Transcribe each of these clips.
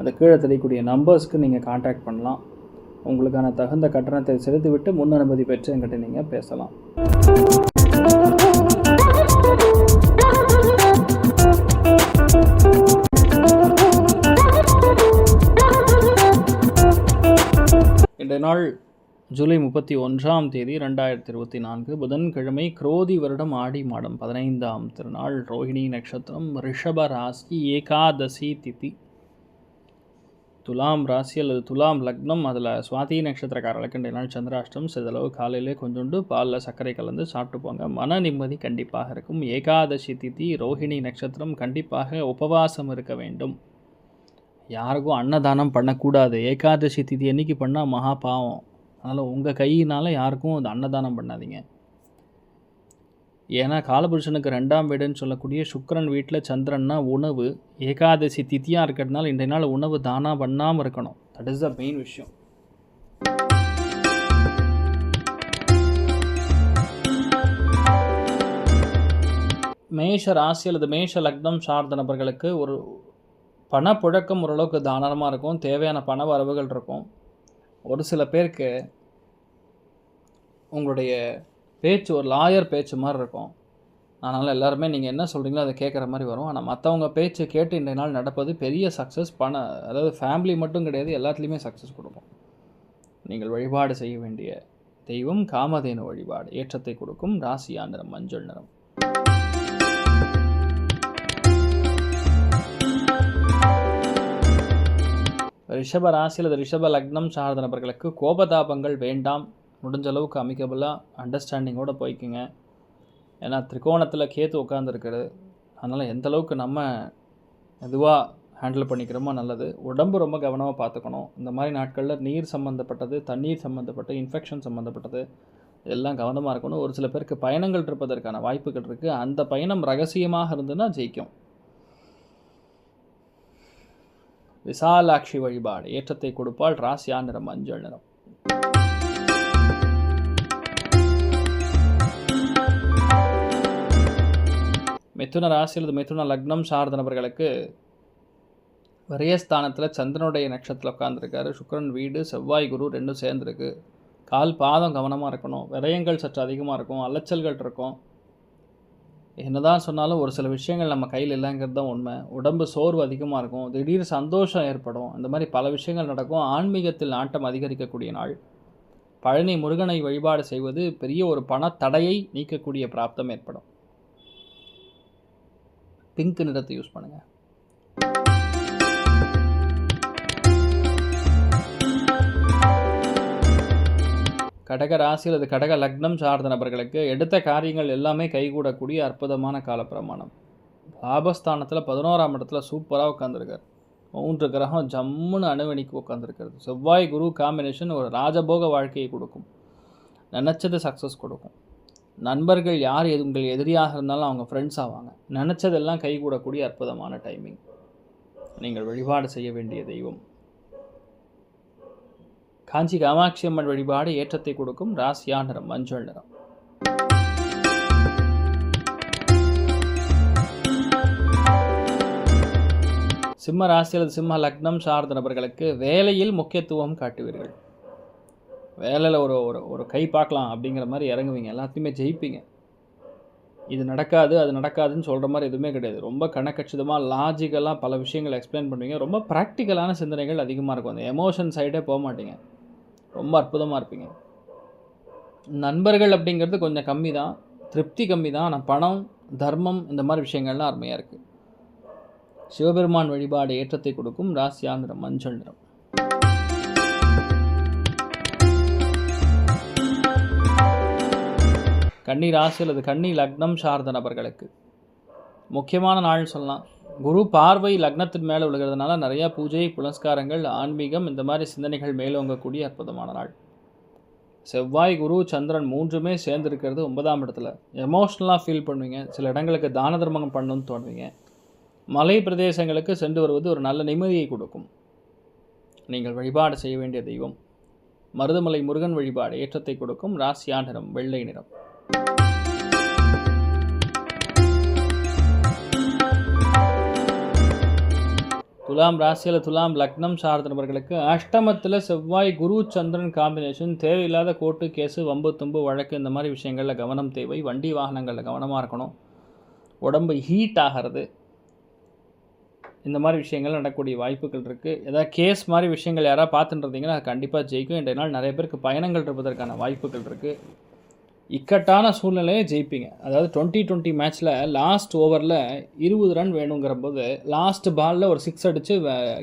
அந்த கீழே தெரியக்கூடிய நம்பர்ஸ்க்கு நீங்கள் காண்டாக்ட் பண்ணலாம். உங்களுக்கான தகுந்த கட்டணத்தை செலுத்திவிட்டு முன் அனுமதி பெற்று என்கிட்ட நீங்கள் பேசலாம். இன்றைய நாள் ஜூலை முப்பத்தி ஒன்றாம் தேதி ரெண்டாயிரத்தி இருபத்தி நான்கு புதன்கிழமை குரோதி வருடம் ஆடி மாதம் பதினைந்தாம் திருநாள் ரோஹிணி நட்சத்திரம் ரிஷப ராசி ஏகாதசி திதி. துலாம் ராசி அல்லது துலாம் லக்னம் அதில் சுவாதி நட்சத்திரக்காரர்களுக்கு இன்றைய நாள் சந்திராஷ்டம் சிறிதளவு காலையிலே கொஞ்சோண்டு பாலில் சர்க்கரை கலந்து சாப்பிட்டு போங்க. மன நிம்மதி கண்டிப்பாக இருக்கும். ஏகாதசி திதி ரோஹிணி நட்சத்திரம் கண்டிப்பாக உபவாசம் இருக்க வேண்டும். யாருக்கும் அன்னதானம் பண்ணக்கூடாது. ஏகாதசி திதி என்றைக்கு பண்ணால் மகா பாவம். அதனால் உங்கள் கையினால் யாருக்கும் அது அன்னதானம் பண்ணாதீங்க. ஏன்னா காலபுருஷனுக்கு ரெண்டாம் வீடுன்னு சொல்லக்கூடிய சுக்கரன் வீட்டில் சந்திரன்னா உணவு ஏகாதசி தித்தியாக இருக்கிறதுனால இன்றைய நாள் உணவு தானாக பண்ணாமல் இருக்கணும். தட் இஸ் த மெயின் விஷயம். மேஷ ராசி அல்லது மேஷ லக்னம் சார்ந்த நபர்களுக்கு ஒரு பணப்புழக்கம் ஓரளவுக்கு தாராளமாக இருக்கும். தேவையான பண வரவுகள் இருக்கும். ஒரு சில பேருக்கு உங்களுடைய பேச்சு ஒரு லாயர் பேச்சு மாதிரி இருக்கும். அதனால் எல்லாருமே நீங்கள் என்ன சொல்கிறீங்களோ அதை கேட்குற மாதிரி வரும். ஆனால் மற்றவங்க பேச்சு கேட்டு இன்றைய நாள் நடப்பது பெரிய சக்ஸஸ் பண அதாவது ஃபேமிலி மட்டும் கிடையாது எல்லாத்துலேயுமே சக்ஸஸ் கொடுக்கும். நீங்கள் வழிபாடு செய்ய வேண்டிய தெய்வம் காமதேனு வழிபாடு. ஏற்றத்தை கொடுக்கும் ராசியா நிறம் மஞ்சள் நிறம். ரிஷப ராசியில் ரிஷப லக்னம் சார்ந்த நபர்களுக்கு கோபதாபங்கள் வேண்டாம். முடிஞ்ச அளவுக்கு அமிக்கபிளாக அண்டர்ஸ்டாண்டிங்கோடு போய்க்குங்க. ஏன்னா திரிகோணத்தில் கேத்து உட்காந்துருக்குது அதனால் எந்த அளவுக்கு நம்ம மெதுவாக ஹேண்டில் பண்ணிக்கிறோமோ நல்லது. உடம்பு ரொம்ப கவனமாக பார்த்துக்கணும் இந்த மாதிரி நாட்களில் நீர் சம்மந்தப்பட்டது தண்ணீர் சம்மந்தப்பட்ட இன்ஃபெக்ஷன் சம்மந்தப்பட்டது எல்லாம் கவனமாக இருக்கணும். ஒரு சில பேருக்கு பயணங்கள் இருப்பதற்கான வாய்ப்புகள் இருக்குது அந்த பயணம் ரகசியமாக இருந்ததுன்னா ஜெயிக்கும். விசாலாட்சி வழிபாடு. ஏற்றத்தை கொடுப்பால் ராசியா நிறம் மஞ்சள் நிறம். மிதுன ராசி அல்லது மிதுன லக்னம் சார்ந்த நபர்களுக்கு விரயஸ்தானத்தில் சந்திரனுடைய நட்சத்திரத்தில் உட்காந்துருக்காரு சுக்கரன் வீடு செவ்வாய் குரு ரெண்டும் சேர்ந்துருக்கு. கால் பாதம் கவனமாக இருக்கணும். விரயங்கள் சற்று அதிகமாக இருக்கும். அலைச்சல்கள் இருக்கும். என்னதான் சொன்னாலும் ஒரு சில விஷயங்கள் நம்ம கையில் இல்லைங்கிறது தான் உண்மை. உடம்பு சோர்வு அதிகமாக இருக்கும். திடீர் சந்தோஷம் ஏற்படும். இந்த மாதிரி பல விஷயங்கள் நடக்கும். ஆன்மீகத்தில் நாட்டம் அதிகரிக்கக்கூடிய நாள். பழனி முருகனை வழிபாடு செய்வது பெரிய ஒரு பணத்தடையை நீக்கக்கூடிய பிராப்தம் ஏற்படும். பிங்க் நிறத்தை யூஸ் பண்ணுங்கள் கடக ராசி அல்லது கடக லக்னம் சார்ந்த நபர்களுக்கு எடுத்த காரியங்கள் எல்லாமே கைகூடக்கூடிய அற்புதமான காலப்பிரமாணம். லாபஸ்தானத்தில் பதினோராம் இடத்துல சூப்பராக உட்காந்துருக்கார் மூன்று கிரகம் ஜம்முன்னு அணுவணிக்கு உட்காந்துருக்கிறது செவ்வாய் குரு காம்பினேஷன் ஒரு ராஜபோக வாழ்க்கையை கொடுக்கும். நினச்சது சக்ஸஸ் கொடுக்கும். நண்பர்கள் யார் எது உங்கள் எதிரியாக இருந்தாலும் அவங்க ஃப்ரெண்ட்ஸ் ஆவாங்க. நினச்சதெல்லாம் கைகூடக்கூடிய அற்புதமான டைமிங் நீங்கள் வழிபாடு செய்ய வேண்டிய தெய்வம். காஞ்சி காமாட்சி அம்மன் வழிபாடு ஏற்றத்தை கொடுக்கும் ராசியா நிறம் மஞ்சள் நிறம். சிம்ம ராசி அல்லது சிம்ம லக்னம் சார்ந்த நபர்களுக்கு வேலையில் முக்கியத்துவம் காட்டுவீர்கள். வேலையில் ஒரு ஒரு ஒரு கை பார்க்கலாம் அப்படிங்கிற மாதிரி இறங்குவீங்க. எல்லாத்தையுமே ஜெயிப்பீங்க. இது நடக்காது அது நடக்காதுன்னு சொல்கிற மாதிரி எதுவுமே கிடையாது. ரொம்ப கணக்கச்சிதமாக லாஜிக்கலாக பல விஷயங்களை எக்ஸ்பிளைன் பண்ணுவீங்க. ரொம்ப ப்ராக்டிக்கலான சிந்தனைகள் அதிகமாக இருக்கும். அந்த எமோஷன் சைடே போக மாட்டீங்க. ரொம்ப அற்புதமாக இருப்பீங்க. நண்பர்கள் அப்படிங்கிறது கொஞ்சம் கம்மி தான் திருப்தி கம்மி தான் ஆனால் பணம் தர்மம் இந்த மாதிரி விஷயங்கள்லாம் அருமையாக இருக்குது சிவபெருமான் வழிபாடு ஏற்றத்தை கொடுக்கும். ராசியா நிறம் மஞ்சள் நிறம். கன்னி ராசி அல்லது கன்னி லக்னம் சார்ந்த நபர்களுக்கு. முக்கியமான நாள் சொல்லலாம். குரு பார்வை லக்னத்தின் மேலே விழுகிறதுனால நிறையா பூஜை புனஸ்காரங்கள் ஆன்மீகம் இந்த மாதிரி சிந்தனைகள் மேலோங்கக்கூடிய அற்புதமான நாள். செவ்வாய் குரு சந்திரன் மூன்றுமே சேர்ந்துருக்கிறது ஒன்பதாம் இடத்துல. எமோஷ்னலாக ஃபீல் பண்ணுவீங்க. சில இடங்களுக்கு தான தர்மம் பண்ணணும்னு தோணுவீங்க. மலை பிரதேசங்களுக்கு சென்று வருவது ஒரு நல்ல நிம்மதியை கொடுக்கும். நீங்கள் வழிபாடு செய்ய வேண்டிய தெய்வம். மருதமலை முருகன் வழிபாடு ஏற்றத்தை கொடுக்கும். ராசியா நிறம் வெள்ளை நிறம். துலாம் ராசியில் துலாம் லக்னம் சார்ந்த நபர்களுக்கு அஷ்டமத்தில் செவ்வாய் குரு சந்திரன் காம்பினேஷன் தேவையில்லாத கோர்ட்டு கேஸு வம்பு தும்பு வழக்கு இந்த மாதிரி விஷயங்களில் கவனம் தேவை. வண்டி வாகனங்களில் கவனமாக இருக்கணும். உடம்பு ஹீட் ஆகிறது. இந்த மாதிரி விஷயங்கள் நடக்கக்கூடிய வாய்ப்புகள் இருக்குது ஏதாவது கேஸ் மாதிரி விஷயங்கள் யாராவது பார்த்துட்டு இருந்தீங்கன்னா அது கண்டிப்பாக ஜெயிக்கும். இன்றைய நாள் நிறைய பேருக்கு பயணங்கள் இருப்பதற்கான வாய்ப்புகள் இருக்குது இக்கட்டான சூழ்நிலையை ஜெயிப்பீங்க. அதாவது டுவெண்ட்டி டுவெண்ட்டி மேட்ச்சில் லாஸ்ட் ஓவரில் இருபது ரன் வேணுங்கிற போது லாஸ்ட் பாலில் ஒரு சிக்ஸ் அடித்து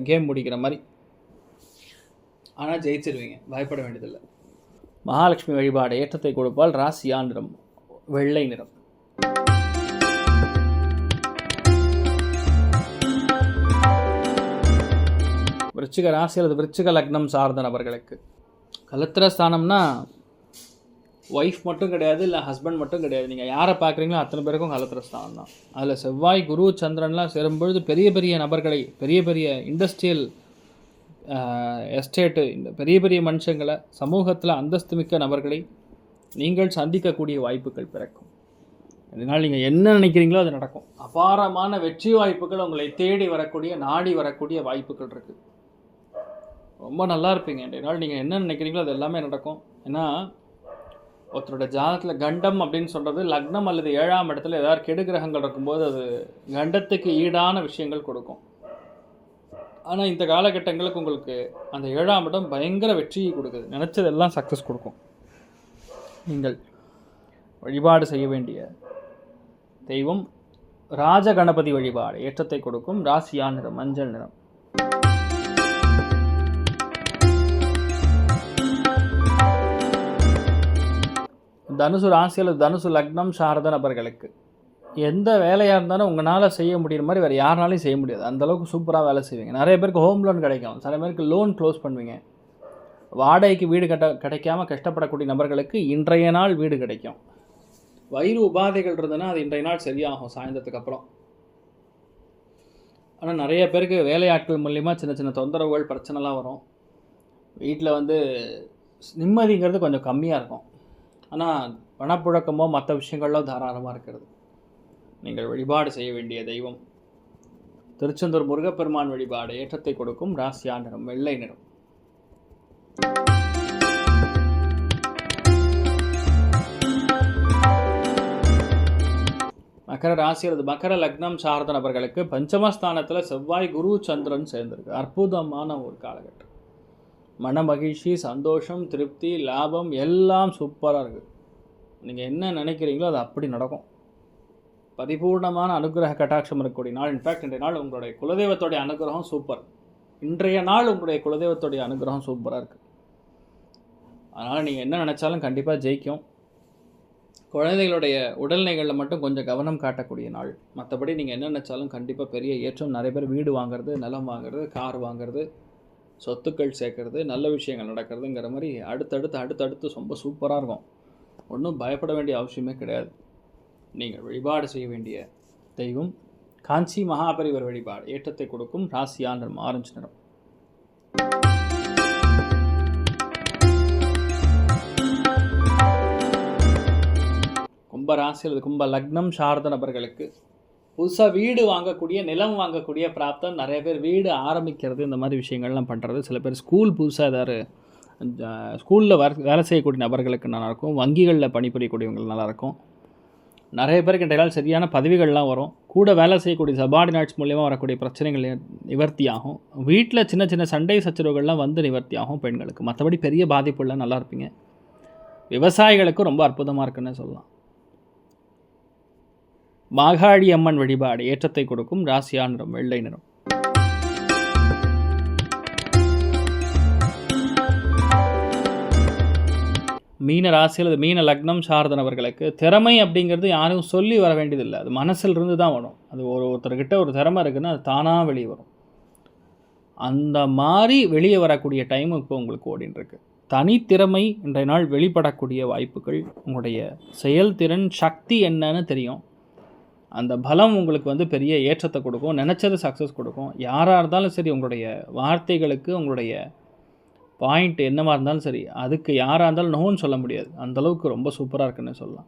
கேம் முடிக்கிற மாதிரி. ஆனால் ஜெயிச்சிருவீங்க. பயப்பட வேண்டியதில்லை. மகாலட்சுமி வழிபாடு ஏற்றத்தை கொடுப்பால் ராசியா நிறம் வெள்ளை நிறம். விருச்சிக ராசி அல்லது விருச்சிக லக்னம் சார்ந்த நபர்களுக்கு. கலத்திர ஸ்தானம்னா ஒய்ஃப் மட்டும் கிடையாது இல்லை ஹஸ்பண்ட் மட்டும் கிடையாது. நீங்கள் யாரை பார்க்குறீங்களோ அத்தனை பேருக்கும் கலத்திரஸ்தானம் தான். அதில் செவ்வாய் குரு சந்திரன்லாம் சேரும்பொழுது பெரிய பெரிய நபர்களை பெரிய பெரிய இண்டஸ்ட்ரியல் எஸ்டேட்டு இந்த பெரிய பெரிய மனுஷங்களை சமூகத்தில் அந்தஸ்து மிக்க நபர்களை நீங்கள் சந்திக்கக்கூடிய வாய்ப்புகள் பிறக்கும். இதனால் நீங்கள் என்ன நினைக்கிறீங்களோ அது நடக்கும். அபாரமான வெற்றி வாய்ப்புகள் உங்களை தேடி வரக்கூடிய நாடி வரக்கூடிய வாய்ப்புகள் இருக்குது ரொம்ப நல்லா இருப்பீங்க. இதனால் நாள் நீங்கள் என்ன நினைக்கிறீங்களோ அது எல்லாமே நடக்கும். ஏன்னா ஒருத்தரோட ஜாதகத்தில் கண்டம் அப்படின்னு சொல்கிறது லக்னம் அல்லது ஏழாம் இடத்துல ஏதாவது கெடு கிரகங்கள் இருக்கும்போது அது கண்டத்துக்கு ஈடான விஷயங்கள் கொடுக்கும். ஆனால் இந்த காலகட்டங்களுக்கு உங்களுக்கு அந்த ஏழாம் இடம் பயங்கர வெற்றியை கொடுக்குது. நினச்சதெல்லாம் சக்ஸஸ் கொடுக்கும். நீங்கள் வழிபாடு செய்ய வேண்டிய தெய்வம் ராஜ கணபதி வழிபாடு ஏற்றத்தை கொடுக்கும். ராசியா நிறம் மஞ்சள் நிறம். தனுசு ராசி அல்லது தனுசு லக்னம் சாரத நபர்களுக்கு எந்த வேலையாக இருந்தாலும் உங்களால் செய்ய முடியுற மாதிரி வேறு யாருனாலையும் செய்ய முடியாது. அந்தளவுக்கு சூப்பராக வேலை செய்வீங்க. நிறைய பேருக்கு ஹோம் லோன் கிடைக்கும். சில பேருக்கு லோன் க்ளோஸ் பண்ணுவீங்க. வாடகைக்கு வீடு கட்ட கிடைக்காம கஷ்டப்படக்கூடிய நபர்களுக்கு இன்றைய நாள் வீடு கிடைக்கும். வயிறு உபாதைகள் இருந்ததுன்னா அது இன்றைய நாள் சரியாகும் சாயந்தரத்துக்கு அப்புறம். ஆனால் நிறைய பேருக்கு வேலையாட்கள் மூலிமா சின்ன சின்ன தொந்தரவுகள் பிரச்சனைலாம் வரும். வீட்டில் வந்து நிம்மதிங்கிறது கொஞ்சம் கம்மியாக இருக்கும். ஆனால் பணப்புழக்கமோ மற்ற விஷயங்களோ தாராளமாக இருக்கிறது. நீங்கள் வழிபாடு செய்ய வேண்டிய தெய்வம். திருச்செந்தூர் முருகப்பெருமான் வழிபாடு ஏற்றத்தை கொடுக்கும் ராசியா நிறம் வெள்ளை நிறம். மகர ராசி அல்லது மகர லக்னம் சார்ந்த நபர்களுக்கு பஞ்சமஸ்தானத்தில் செவ்வாய் குரு சந்திரன் சேர்ந்திருக்கு. அற்புதமான ஒரு காலகட்டம். மன மகிழ்ச்சி சந்தோஷம் திருப்தி லாபம் எல்லாம் சூப்பராக இருக்குது நீங்கள் என்ன நினைக்கிறீங்களோ அது அப்படி நடக்கும். பரிபூர்ணமான அனுகிரக கட்டாட்சம் இருக்கக்கூடிய நாள். இன்ஃபேக்ட் இன்றைய நாள் உங்களுடைய குலதெய்வத்தோடைய அனுகிரகம் சூப்பர் இன்றைய நாள் உங்களுடைய குலதெய்வத்தோடைய அனுகிரகம் சூப்பராக இருக்குது அதனால் நீங்கள் என்ன நினச்சாலும் கண்டிப்பாக ஜெயிக்கும். குழந்தைகளுடைய உடல்நிலைகளில் மட்டும் கொஞ்சம் கவனம் காட்டக்கூடிய நாள். மற்றபடி நீங்கள் என்ன நினச்சாலும் கண்டிப்பாக பெரிய ஏற்றம். நிறைய பேர் வீடு வாங்குறது நிலம் வாங்குறது கார் வாங்குறது சொத்துக்கள் சேர்க்கறது நல்ல விஷயங்கள் நடக்கிறதுங்கிற மாதிரி அடுத்தடுத்து அடுத்தடுத்து ரொம்ப சூப்பராக இருக்கும். ஒன்றும் பயப்பட வேண்டிய அவசியமே கிடையாது. நீங்கள் வழிபாடு செய்ய வேண்டிய தெய்வம் காஞ்சி மகாபரிவர் வழிபாடு ஏற்றத்தை கொடுக்கும் ராசியா நிறம் ஆரஞ்சு நிறம். கும்ப ராசி அல்லது கும்ப லக்னம் சார்ந்த நபர்களுக்கு புதுசாக வீடு வாங்கக்கூடிய நிலம் வாங்கக்கூடிய பிராப்தம். நிறைய பேர் வீடு ஆரம்பிக்கிறது இந்த மாதிரி விஷயங்கள்லாம் பண்ணுறது சில பேர் ஸ்கூல் புதுசாக ஏதாவது ஸ்கூலில் வர வேலை செய்யக்கூடிய நபர்களுக்கு நல்லாயிருக்கும் வங்கிகளில் பணிபுரியக்கூடியவங்களுக்கு நல்லாயிருக்கும் நிறைய பேருக்கு இன்றைய சரியான பதவிகள்லாம் வரும். கூட வேலை செய்யக்கூடிய சபார்டினேட்ஸ் மூலியமாக வரக்கூடிய பிரச்சனைகள் நிவர்த்தி ஆகும். வீட்டில் சின்ன சின்ன சண்டை சச்சரவுகள்லாம் வந்து நிவர்த்தி ஆகும் பெண்களுக்கு. மற்றபடி பெரிய பாதிப்புலாம் நல்லா இருப்பீங்க. விவசாயிகளுக்கு ரொம்ப அற்புதமாக இருக்குன்னு சொல்லலாம். மாகாழி அம்மன் வழிபாடு ஏற்றத்தை கொடுக்கும் ராசியா நிறம் வெள்ளை நிறம். மீன ராசி அல்லது மீன லக்னம் சார்ந்தனவர்களுக்கு திறமை அப்படிங்கிறது யாரும் சொல்லி வர வேண்டியதில்லை. அது மனசில் இருந்து தான் வரும். அது ஒரு ஒருத்தர்கிட்ட ஒரு திறமை இருக்குன்னா அது தானாக வெளியே வரும். அந்த மாதிரி வெளியே வரக்கூடிய டைம் இப்போ உங்களுக்கு ஓடின்னு இருக்கு தனித்திறமை இன்றைய நாள் வெளிப்படக்கூடிய வாய்ப்புகள் உங்களுடைய செயல்திறன் சக்தி என்னன்னு தெரியும். அந்த பலம் உங்களுக்கு வந்து பெரிய ஏற்றத்தை கொடுக்கும் நினச்சது சக்ஸஸ் கொடுக்கும். யாராக இருந்தாலும் சரி உங்களுடைய வார்த்தைகளுக்கு உங்களுடைய பாயிண்ட் என்னவாக இருந்தாலும் சரி அதுக்கு யாராக இருந்தாலும் நோன்னு சொல்ல முடியாது. அந்தளவுக்கு ரொம்ப சூப்பராக இருக்குன்னு சொல்லலாம்.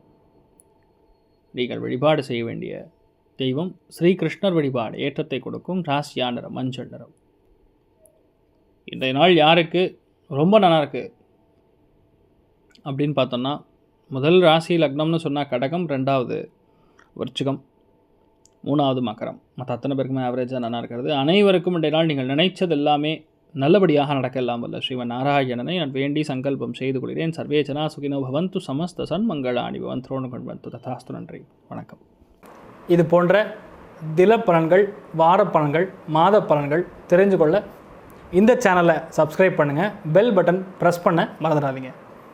நீங்கள் வழிபாடு செய்ய வேண்டிய தெய்வம் ஸ்ரீகிருஷ்ணர் வழிபாடு. ஏற்றத்தை கொடுக்கும் ராசியா நிறம் மஞ்சள் நிறம். இன்றைய நாள் யாருக்கு? ரொம்ப நல்லா இருக்குது அப்படின்னு பார்த்தோன்னா முதல் ராசி லக்னம்னு சொன்னால் கடகம் ரெண்டாவது விருச்சிகம். மூணாவது மக்கரம் மற்ற அத்தனை பேருக்குமே ஆவரேஜாக நல்லா இருக்கிறது. அனைவருக்கும் இன்றைய நாள் நீங்கள் நினைச்சது எல்லாமே நல்லபடியாக நடக்க எல்லாம் வல்ல. ஸ்ரீமன் நாராயணனை நான் வேண்டி சங்கல்பம் செய்து கொள்கிறேன். சர்வேஜனா சுகினோ பவந்து சமஸ்த சன்மங்களாணி பவந்தோனு கொண்டு ததாஸ்து நன்றி. வணக்கம். இது போன்ற தில வாரப்பலன்கள் மாத பலன்கள் தெரிஞ்சு கொள்ள இந்த சேனலை சப்ஸ்கிரைப் பண்ணுங்கள் பெல் பட்டன் ப்ரெஸ் பண்ண மறந்துடாதீங்க.